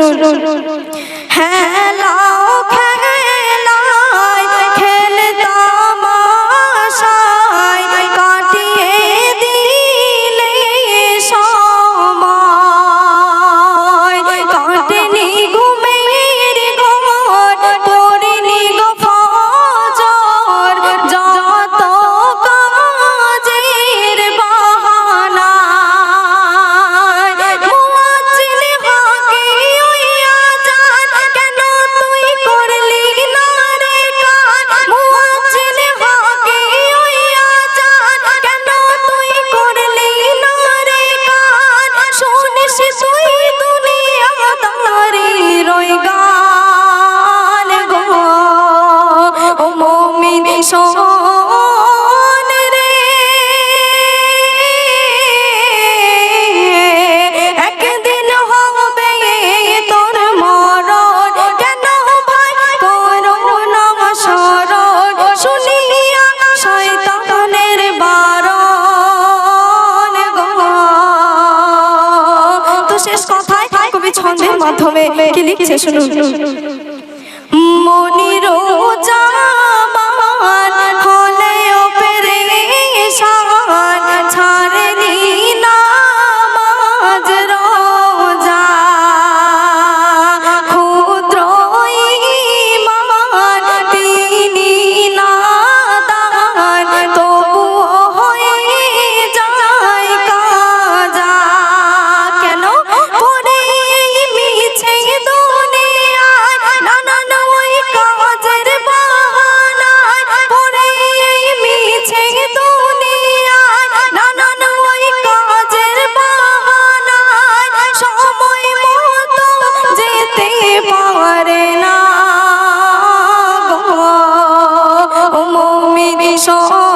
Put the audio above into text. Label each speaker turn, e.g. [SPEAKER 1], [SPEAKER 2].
[SPEAKER 1] শুনুন হ্যাঁ শেষই গান মাধ্যমে কি লিখছে শুনুন। মনির সব